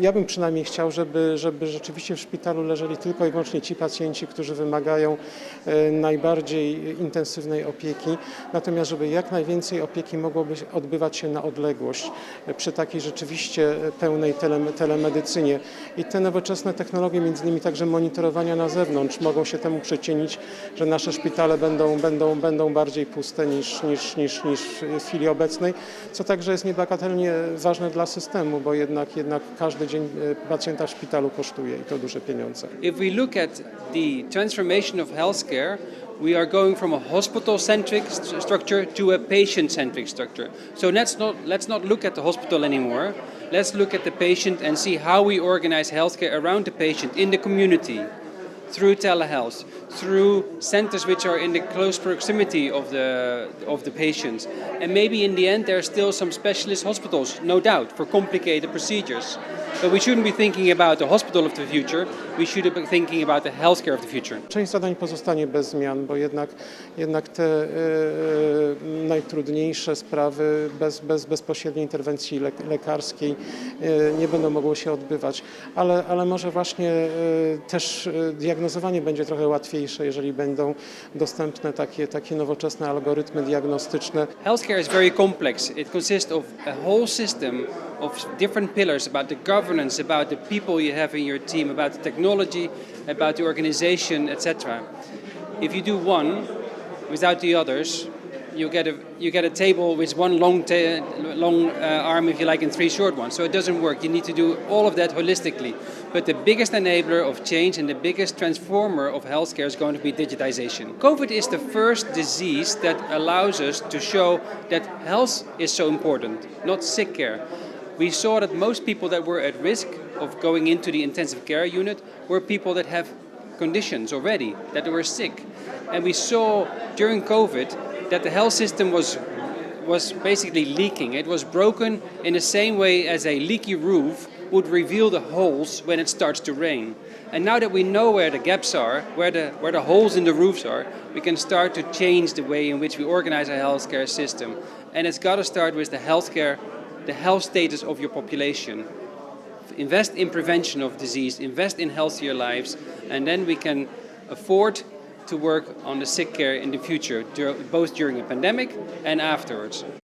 Ja bym przynajmniej chciał, żeby, żeby rzeczywiście w szpitalu leżeli tylko i wyłącznie ci pacjenci, którzy wymagają e, najbardziej intensywnej opieki, natomiast żeby jak najwięcej opieki mogłoby odbywać się na odległość e, przy takiej rzeczywiście pełnej tele, telemedycynie. I te nowoczesne technologie, między innymi także monitorowania na zewnątrz, mogą się temu przyczynić, że nasze szpitale będą, będą, będą bardziej puste niż, niż, niż, niż w chwili obecnej, co także jest niebagatelnie ważne dla systemu, bo jednak, jednak każdy dzień e, pacjenta w szpitalu kosztuje i to duże pieniądze. If we look at the transformation of healthcare, we are going from a hospital-centric st- structure to a patient-centric structure. So let's not let's not look at the hospital anymore. Let's look at the patient and see how we organize healthcare around the patient in the community, through telehealth, through centers which are in the close proximity of the of the patients. And maybe in the end there are still some specialist hospitals, no doubt, for complicated procedures. But we shouldn't be thinking about the hospital of the future. We should be thinking about the healthcare of the future. Część zadań pozostanie bez zmian, bo jednak, jednak te najtrudniejsze sprawy bez, bez bezpośredniej interwencji le, lekarskiej e, nie będą mogły się odbywać, ale, ale może właśnie e, też e, diagnozowanie będzie trochę łatwiejsze, jeżeli będą dostępne takie, takie nowoczesne algorytmy diagnostyczne. Healthcare is very complex. It consists of a whole system of different pillars about the governance, about the people you have in your team, about the technology, about the organization, etc. If you do one without the others, you get a you get a table with one long long uh, arm, if you like, and three short ones. So it doesn't work. You need to do all of that holistically. But the biggest enabler of change and the biggest transformer of healthcare is going to be digitization. COVID is the first disease that allows us to show that health is so important, not sick care. We saw that most people that were at risk of going into the intensive care unit were people that have conditions already, that were sick. And we saw during COVID that the health system was was basically leaking. It was broken in the same way as a leaky roof would reveal the holes when it starts to rain. And now that we know where the gaps are, where the where the holes in the roofs are, we can start to change the way in which we organize our healthcare system. And it's got to start with the healthcare, the health status of your population. Invest in prevention of disease, invest in healthier lives, and then we can afford to work on the sick care in the future, both during a pandemic and afterwards.